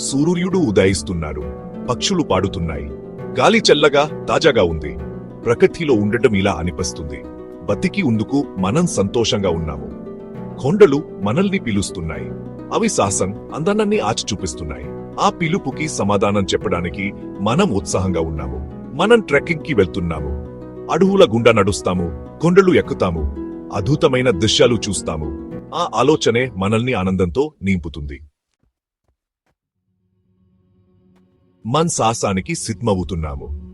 సూర్యుడు ఉదయిస్తున్నారు పక్షులు పాడుతున్నాయి. గాలి చల్లగా తాజాగా ఉంది. ప్రకృతిలో ఉండటం ఇలా అనిపిస్తుంది. బతికి ఉందుకు మనం సంతోషంగా ఉన్నాము. కొండలు మనల్ని పిలుస్తున్నాయి. అవి సాహసం అందనాన్ని ఆచి చూపిస్తున్నాయి. ఆ పిలుపుకి సమాధానం చెప్పడానికి మనం ఉత్సాహంగా ఉన్నాము. మనం ట్రెక్కింగ్కి వెళ్తున్నాము. అడవుల గుండా నడుస్తాము. కొండలు ఎక్కుతాము. అద్భుతమైన దృశ్యాలు చూస్తాము. ఆ ఆలోచనే మనల్ని ఆనందంతో నింపుతుంది. మన్ సాహసానికి సిద్ధమవుతున్నాము.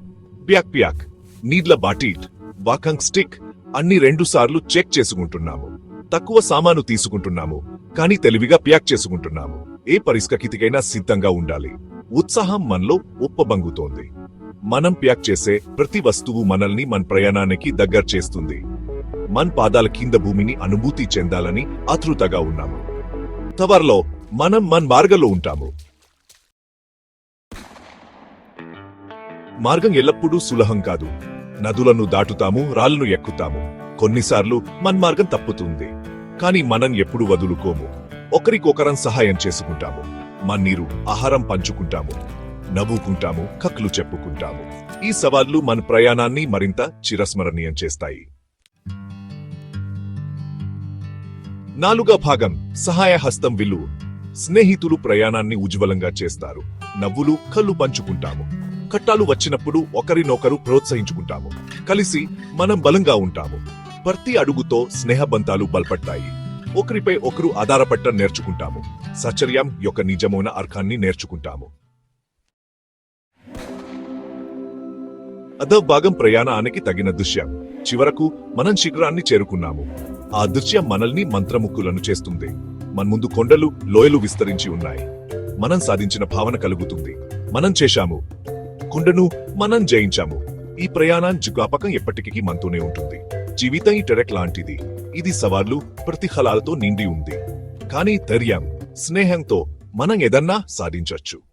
ప్యాక్ ప్యాక్ నీడ్ల బాటిల్ వాకంగ్ స్టిక్ అన్ని రెండుసార్లు చెక్ చేసుకుంటున్నాము. తక్కువ సామాను తీసుకుంటున్నాము కానీ తెలివిగా ప్యాక్ చేసుకుంటున్నాము. ఏ పరిస్థితికైనా సిద్ధంగా ఉండాలి. ఉత్సాహం మనలో ఉప్పబంగుతోంది. మనం ప్యాక్ చేసే ప్రతి వస్తువు మనల్ని మన ప్రయాణానికి దగ్గర చేస్తుంది. మన పాదాల కింద భూమిని అనుభూతి చెందాలని ఆతృతగా ఉన్నాము. తవర్లో మనం మన మార్గంలో ఉంటాము. మార్గం ఎల్లప్పుడూ సులహం కాదు. నదులను దాటుతాము రాళ్ళను ఎక్కుతాము. కొన్నిసార్లు మన్మార్గం తప్పుతుంది. కాని మనం ఎప్పుడు వదులుకోము. ఒకరికొకరం సహాయం చేసుకుంటాము. మన నీరు ఆహారం పంచుకుంటాము. నవ్వుకుంటాము కక్లు చెప్పుకుంటాము. ఈ సవాళ్ళు మన ప్రయాణాన్ని మరింత చిరస్మరణీయం చేస్తాయి. నాలుగో భాగం సహాయ హస్తం విల్లు. స్నేహితులు ప్రయాణాన్ని ఉజ్వలంగా చేస్తారు. నవ్వులు కళ్ళు పంచుకుంటాము. కట్టాలు వచ్చినప్పుడు ఒకరినొకరు ప్రోత్సహించుకుంటాము. కలిసి మనం బలంగా ఉంటాము. ప్రతి అడుగుతో స్నేహబంధాలు బలపడతాయి. ఒకరిపై ఒకరు ఆధారపట్ట నేర్చుకుంటాము. సచర్యం యొక్క నిజమైన అర్థాన్ని నేర్చుకుంటాము. అదో భాగం ప్రయాణానికి తగిన దృశ్యం. చివరకు మనం శిఖరాన్ని చేరుకున్నాము. ఆ దృశ్యం మనల్ని మంత్రముక్కులను చేస్తుంది. మన ముందు కొండలు లోయలు విస్తరించి ఉన్నాయి. మనం సాధించిన భావన కలుగుతుంది. మనం చేశాము. కుండను మనం జయించాము. ఈ ప్రయాణం జ్ఞాపకం ఎప్పటికీ మనతోనే ఉంటుంది. జీవితం ఈ టెరెక్ లాంటిది. ఇది సవాళ్ళు ప్రతిఫలాలతో నిండి ఉంది. కానీ ధైర్యం స్నేహంతో మనం ఏదన్నా సాధించొచ్చు.